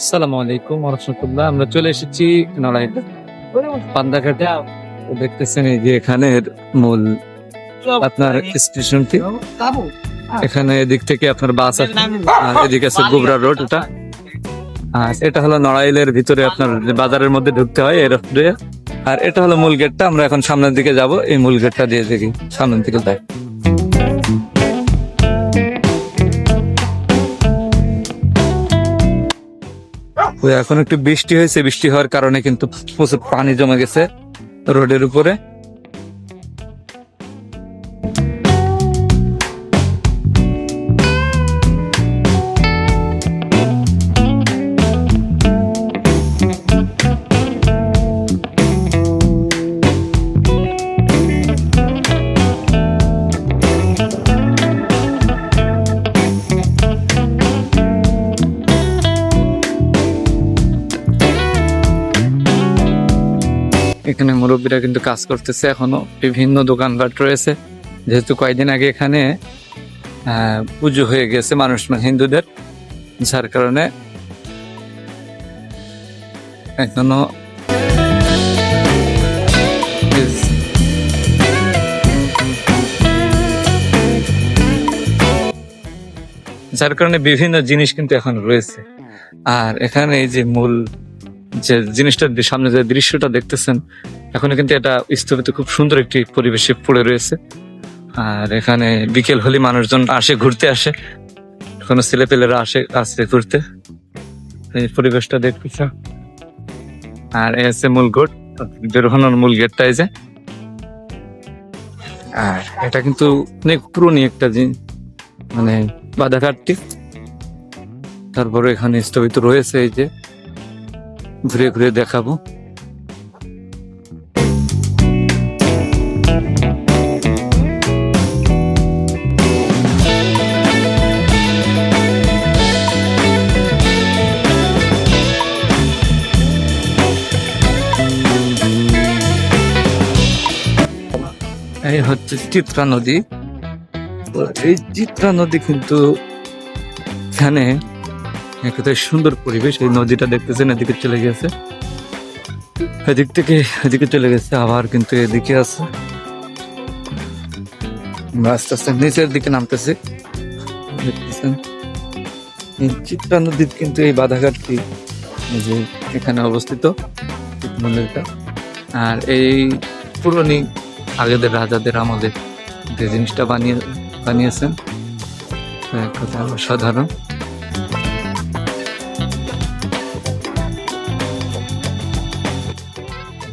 আসসালামু আলাইকুম রহমতুল্লাহ। আমরা চলে এসেছি নড়াই পান্দাঘাটে। দেখতেছেন এই যে এখানের মূল আপনার স্টেশনটি। এখানে এদিক থেকে আপনার বাস আছে। আর এদিকে আছে গোবরা রোড এটা। আর এটা হলো নড়াইলের ভিতরে আপনার বাজারের মধ্যে ঢুকতে হয় এর আর এটা হলো মূল গেটটা। আমরা এখন সামনের দিকে যাব। এই মূল গেটটা দিয়ে দেখি। সামনের দিকে যাই এখন একটু বৃষ্টি হয়েছে বৃষ্টি হওয়ার কারণে কিন্তু প্রচুর পানি জমে গেছে রোডের উপরে। এখানে মুরব্বীরা কিন্তু কাজ করতেছে এখনও। বিভিন্ন দোকানপাট রয়েছে। যেহেতু কয়েকদিন আগে এখানে পুজো হয়ে গেছে মানুষ মানে হিন্দুদের। যার কারণে এখনও যার কারণে বিভিন্ন জিনিস কিন্তু এখন রয়েছে। আর এখানে এই যে মূল যে জিনিসটা সামনে যে দৃশ্যটা দেখতেছেন, এখন কিন্তু এটা স্থপিত খুব সুন্দর একটি পরিবেশে পড়ে রয়েছে। আর এখানে বিকেল হলে মানুষজন আসে, ঘুরতে আসে। এখনও ছেলেপেলেরা আসে আসছে ঘুরতে। এই পরিবেশটা দেখতেছে। আর এই হচ্ছে মূল গেট বের হওয়ার মূল গেটটা এই যে। আর এটা কিন্তু অনেক পুরনো একটা জিনিস মানে বাধাঘাটটি। তারপরে এখানে স্থপিত রয়েছে এই যে। ঘুরে ঘুরে দেখাবো। এই হচ্ছে চিত্রা নদী। এই চিত্রা নদী কিন্তু এখানে একটাই সুন্দর পরিবেশ। এই নদীটা দেখতেছেন, এদিকে চলে গেছে। এদিক থেকে এদিকে চলে গেছে, আবার কিন্তু এদিকে আছে। আস্তে আস্তে নিচের দিকে নামতেছি। দেখতেছেন? চিত্রা নদীর কিন্তু এই বাধাঘাটটি যে এখানে অবস্থিত মন্দিরটা আর এই পুরনি আগেদের রাজাদের আমাদের যে জিনিসটা বানিয়ে বানিয়েছেন এক কথায় অসাধারণ।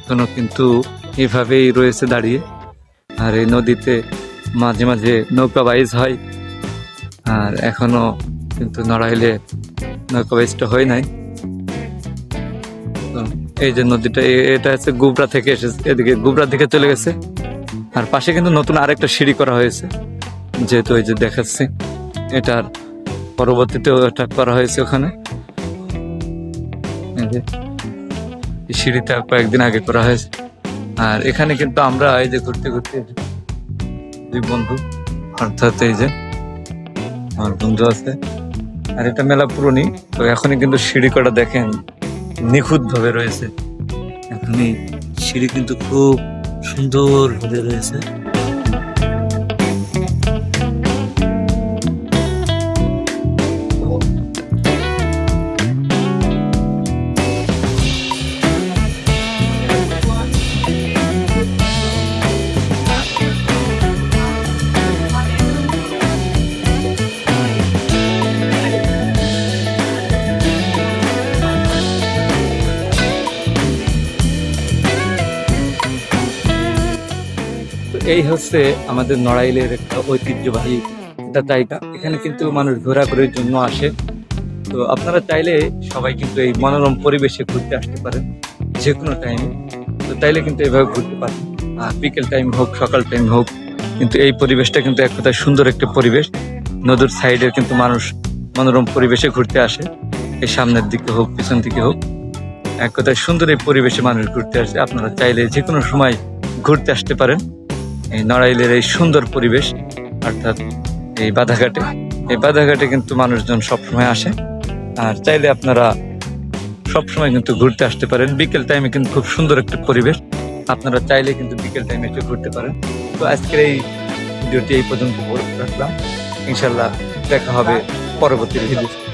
এখনও কিন্তু এভাবেই রয়েছে দাঁড়িয়ে। আর এই নদীতে মাঝে মাঝে নৌকা বাইজ হয়। আর এখনও কিন্তু নড়াইলে নৌকা বাইজটা হয় নাই। এই যে নদীটা এটা হচ্ছে গুবরা থেকে এসেছে, এদিকে গুবরা দিকে চলে গেছে। আর পাশে কিন্তু নতুন আরেকটা সিঁড়ি করা হয়েছে। যেহেতু ওই যে দেখাচ্ছি, এটার পরবর্তীতেও এটা করা হয়েছে ওখানে। সিঁড়িটা কয়েকদিন আগে করা হয়েছে। আর এখানে কিন্তু আমরা এই যে ঘুরতে ঘুরতে দুই বন্ধু, অর্থাৎ এই যে আমার বন্ধু আছে। আর এটা মেলা পুরনি, তো এখনই কিন্তু সিঁড়ি কটা দেখেন নিখুঁত ভাবে রয়েছে। এখনই সিঁড়ি কিন্তু খুব সুন্দর ভাবে রয়েছে। এই হচ্ছে আমাদের নড়াইলের একটা ঐতিহ্যবাহী একটা জায়গা। এখানে কিন্তু মানুষ ঘোরাঘুরির জন্য আসে। তো আপনারা চাইলে সবাই কিন্তু এই মনোরম পরিবেশে ঘুরতে আসতে পারেন যে কোনো টাইমে তো চাইলে কিন্তু এভাবে ঘুরতে পারেন। আর বিকেল টাইম হোক, সকাল টাইম হোক, কিন্তু এই পরিবেশটা কিন্তু এক কথায় সুন্দর একটা পরিবেশ। নদীর সাইডে কিন্তু মানুষ মনোরম পরিবেশে ঘুরতে আসে। এই সামনের দিকে হোক, পিছন দিকে হোক, এক কথায় সুন্দর এই পরিবেশে মানুষ ঘুরতে আসে। আপনারা চাইলে যে কোনো সময় ঘুরতে আসতে পারেন। এই নড়াইলের এই সুন্দর পরিবেশ, অর্থাৎ এই বাধাঘাটে। এই বাধাঘাটে কিন্তু মানুষজন সবসময় আসে। আর চাইলে আপনারা সবসময় কিন্তু ঘুরতে আসতে পারেন। বিকেল টাইমে কিন্তু খুব সুন্দর একটা পরিবেশ। আপনারা চাইলে কিন্তু বিকেল টাইমে একটু ঘুরতে পারেন। তো আজকের এই ভিডিওটি এই পর্যন্ত রাখলাম। ইনশাল্লাহ দেখা হবে পরবর্তী ভিডিও